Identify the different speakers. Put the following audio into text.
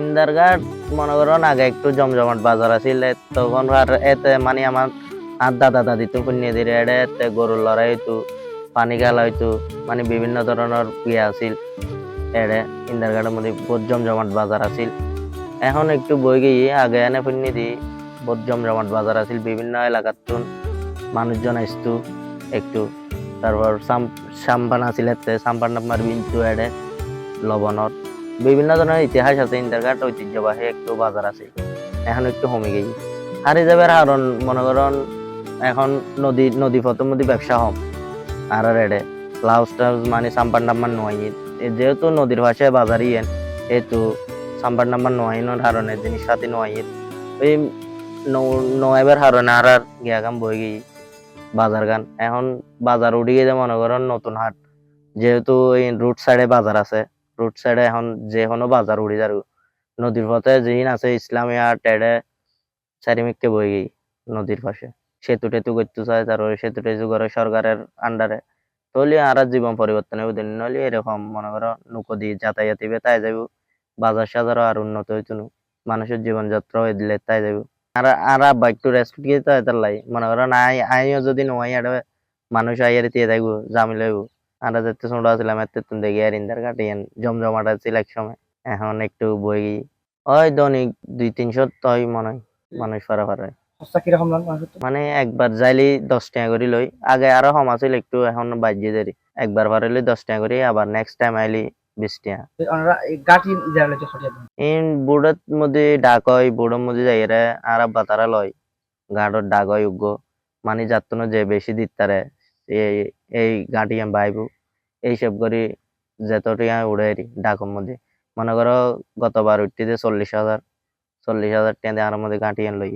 Speaker 1: ইন্দারঘাট, মনে করেন আগে একটু জমজমাট বাজার আছিল, তখন আর এতে মানে আমার আর দাদা দাদি তো পুণ্য দিলে, এডে এতে গরুর লড়াই হইতো পানি খেলা হইতো মানে বিভিন্ন ধরনের ইয়ে আছিল, এডে ইন্দারঘাটের মধ্যে বহুত জমজমাট বাজার আছিল। এখন একটু বই গিয়ে আগে এনে পুণ্য দি বহুত জমজমাট বাজার আছিল, বিভিন্ন এলাকার মানুষজন আসতো একটু। তারপর সাম- সাম্পান আছিল এতে, সাম্পান নাম্বার বিন্তু এডে লবণর বিভিন্ন ধরনের ইতিহাস আছে ইন্টারঘাট ঐতিহ্যবাহী একটু বাজার আছে। এখন একটু কমে গেছে। হারি যাবার কারণ, মনে করেন, এখন নদী নদী পথের মধ্যে ব্যবসা হম, আর রেডে লাউস টাউস মানে সাম্পান নাম্বার নয়। যেহেতু নদীর পাশে বাজার ইয়েন এইতো সাম্পান নাম্বার নয়নের কারণে জিনিস সাথে নয়। ওই নয়েবের কারণে আর আর গিয়াগাম বই গিয়ে বাজার গান এখন বাজার উঠে গেছে মনে করেন নতুন হাট। যেহেতু এই রুট সাইডে বাজার আছে রুট সাইডে এখন যে কোনো বাজার উড়ি যার নদীর পথে যেহিন আছে ইসলামিয়া টেডে চারিমিককে বই গেই নদীর পাশে। সেতু টেতু করতে চায় তারপরে সেতু টেতু করে সরকারের আন্ডারে তলি আর জীবন পরিবর্তন হবে দিন নলি এরকম মনে করো নৌকো দিয়ে যাতায়াত তাই যাইব। বাজার সাজারও আর উন্নত হইতো না মানুষের জীবনযাত্রা হয়ে দিলে তাই যাইব। আর আর আব্বা একটু রেস্ট দিয়ে তাই তার লাই, মনে করো আই আইও যদি নয় মানুষ আইয়ার দিয়ে থাকব, জামি লইব আমরা যেতে ছোট ছিলাম এতে দেখি আর ইন্দার কাটিয়েন জমজমাটা ছিল এক সময়। এখন একটু বই ওই দৈনিক দুই তিনশো তই মনে হয় মানুষ
Speaker 2: লাগ মাংস
Speaker 1: মানে একবার যাইলি দশ টাকা করে লই আগে আরও কম আছিল একটু এখন বাজিয়ে দেরি। একবার পারিলি দশ টাকা করে আবার নেক্সট টাইম আইলি বিশ টাকা। ইন বুড়ের মধ্যে ডাক হয় বুড়োর মধ্যে যাই রে আর আব্বা তারা লয়। গাঁটর ডাক হয় উগ্র মানে যাতনো যে বেশি দিতারে এই এই গাঁটি আমি বাইব এইসব করি যেতটিয়া উড়ে এরি ডাক মধ্যে মনে করো গতবার উঠতে চল্লিশ হাজার চল্লিশ হাজার টেনে আর মধ্যে গাঁটি লই